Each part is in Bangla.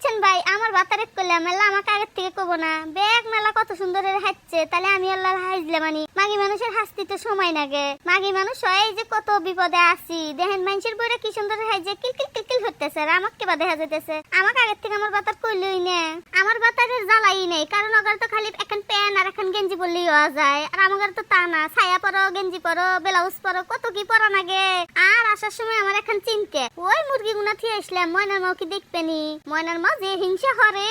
বুঝছেন ভাই? আমার বাতারে করলাম মেলা আমাকে আগের থেকে কব না। ব্যাগ মেলা কত সুন্দর হাঁটছে, তাহলে আমি আল্লাহ হাসলে মানি মাগি মানুষের হাসতে তো সময় লাগে। মাগি মানুষ হয় যে কত বিপদে আছি, দেখেন মানুষের বইটা কি সুন্দর হাইজে কিল কিল হতেছে আর আমাকে বা দেখা যেতেছে আমাকে আগের থেকে আমার বাতার করলেই না। আমার বাতারের জ্বালাই নেই, কারণ ওগার তো খালি আর গেঞ্জি পরলেই হওয়া যায়। আর আমার তো তা না, ছায়া পরো, গেঞ্জি পরো, ব্লাউজ পরো, কত কি পরা লাগে আর আসার সময় আমার এখন চিনতে ওই মুরগি গুনা থিয়ে আসলাম ময়নার মাও কি দেখবেনি ময়নার মা যে হিংসা হরে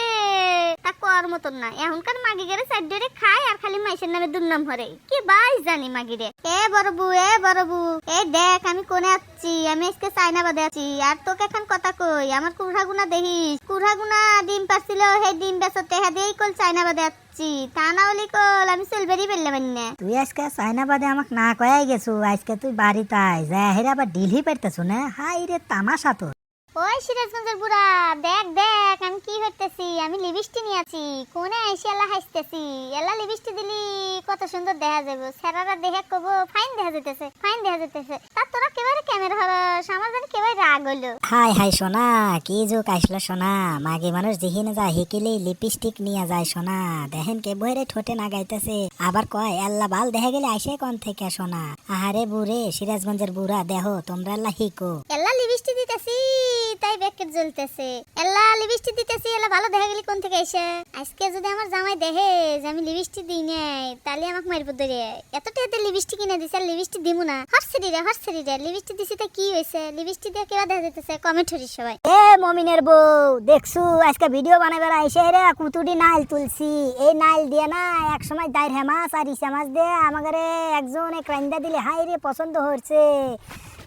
তা কর মতন না। এখনকার মাগি গেরে সাইড খায় আর খালি মাইসের নামে দুর্নাম হরে কি বাইস জানি মাগিরে। এ বড় এ বড় বউ, এ দেখ আমি কোনে আছি? আমি আজকে চাইনা বাদে আছি। আর তোকে এখন কথা কই, আমার কুড়া গুনা দেখিস? কুড়া গুনা ডিম পারছিল, সেই ডিম বেচতে টেহা দিয়েই কল চাইনা বাদে আছি। তা না বলি কল আমি সেলবেরি ফেললে না তুই আজকে চাইনাবাদে আমাক না কয়াই গেছো আজকে তুই বাড়িতে আয়। যা হেরে আবার ডিলহি পারতেছু না। হাই রে তামাশা তো ওই সিরাজগঞ্জের বুড়া দেখ দেখ আমি কি আমি লিপস্টিক নিয়ে আছি। কোনে আইসি এলা হাসতেছি। এলা লিপস্টিক দিলি কত সুন্দর দেখা যাবে স্যারারা দেখে কব ফাইন দেখা যেতেছে ফাইন দেখা যেতেছে তা তোরা কেবারে ক্যামেরা হরস আমার জানি কেবারে রাগ হলো হাই হাই সোনা কি যোগ আসলো সোনা? মাগে মানুষ যেখানে যায় হেকিলে লিপস্টিক নিয়ে যায় সোনা। দেখেন কে বইরে ঠোঁটে না গাইতেছে। আবার কয় আল্লাহ বাল দেখা গেলে আইসে কোন থেকে সোনা? আহারে বুড়ে সিরাজগঞ্জের বুড়া দেহ তোমরা আল্লাহ হিকো লিপস্টিক দিতেছি, তাই ব্যাকেট জ্বলতেছে। এলা লিপস্টিক দিতেছি এলা ভালো দেখা গেলি কোন থেকে আইসে? আজকে যদি আমার জামাই দেখে যে আমি লিপস্টিক দিই নাই, তাহলে আমাকে মারবো ধরে। এত টাকাতে লিপস্টিক কিনে দিছে, আর লিপস্টিক দিমু না। হরসেরি রে হরসেরি রে লিপস্টিক দিছি তা কি হয়েছে? লিপস্টিক দিয়ে কেবা দেখা যেতেছে কমেন্ট হরিস সবাই। এ, মমিনের বউ, দেখছু, আজকে ভিডিও বানাবার আইসে রে কুতুটি নাইল তুলছি। এই নাইল দিয়ে না এক সময় দাইর হেমাস আর ইসা মাছ দিয়ে আমাকে একজন এক রান্দা দিলে হাই রে, পছন্দ হচ্ছে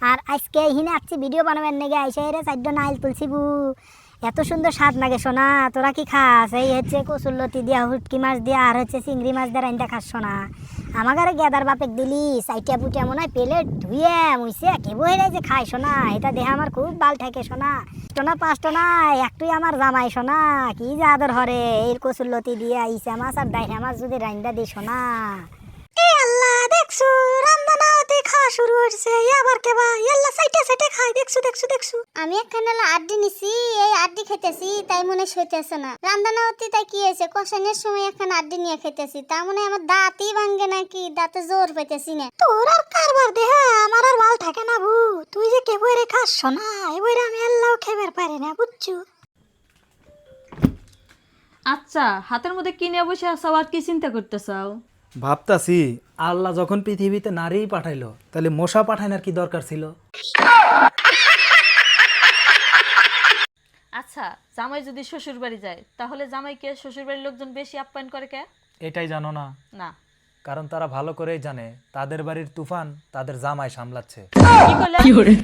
আর আজকে হিনে আসছি ভিডিও বানাবার নেগে আইসে রে চারট নাইল তুলছি বু এত সুন্দর স্বাদ লাগে শোনা তোরা কি খাস? এই হচ্ছে কচুরলতি দিয়া, হুটকি মাছ দিয়া, আর হচ্ছে চিংড়ি মাছ দিয়ে রান্দা খাস শোনা আমাকে গেদার বাপেক দিলি, চাইটিয়া পুটিয়া মনে হয় প্লেট ধুয়ে মুইছে কেবই রে যে খাই শোনা এটা দেহা আমার খুব ভালো থাকে শোনা টোনা পাঁচ টোনা একটুই আমার জামাই শোনা কি যে আদর হরে, এই কচুরলতি দিয়া, ইসা মাছ আর ডাইহা মাছ যদি রান্দা দি শোনা এ আল্লাহ দেখছু রান্না খাওয়া শুরু হচ্ছে আবার কেবা আল্লাহ সাইটে সাইটে খাই। দেখছু দেখছু দেখছু। আমি একখানে আড্ডি নিছি এই আড্ডি খেতেছি তাই মনে সইতেছে না। রান্দানা হতে তাই কি হয়েছে? কষানের সময় একখানে আড্ডি নিয়ে খেতেছি তা মনে আমার দাঁতই ভাঙ্গে নাকি? দাঁতে জোর পাইতেছি না। তোর আর কারবার দেহা আমার আর ভালো থাকে না বু। তুই যে কে বইরে খাস শোনা এ বইরে আমি আল্লাহ খেবার পারি না বুঝছু? আচ্ছা হাতের মধ্যে কি নিয়ে বসে আছো আর কি চিন্তা করতেছাও ভাবতাছি আল্লাহ যখন পৃথিবীতে নারী পাঠাইলো তাহলে মশা পাঠানোর কি দরকার ছিল? আচ্ছা জামাই যদি শ্বশুর বাড়ি যায় তাহলে জামাইকে শ্বশুর বাড়ির লোকজন বেশি আপ্যায়ন করে কে? এটাই জানো না। না। কারণ তারা ভালো করেই জানে তাদের বাড়ির তুফান তাদের জামাই সামলাচ্ছে। কি করলে?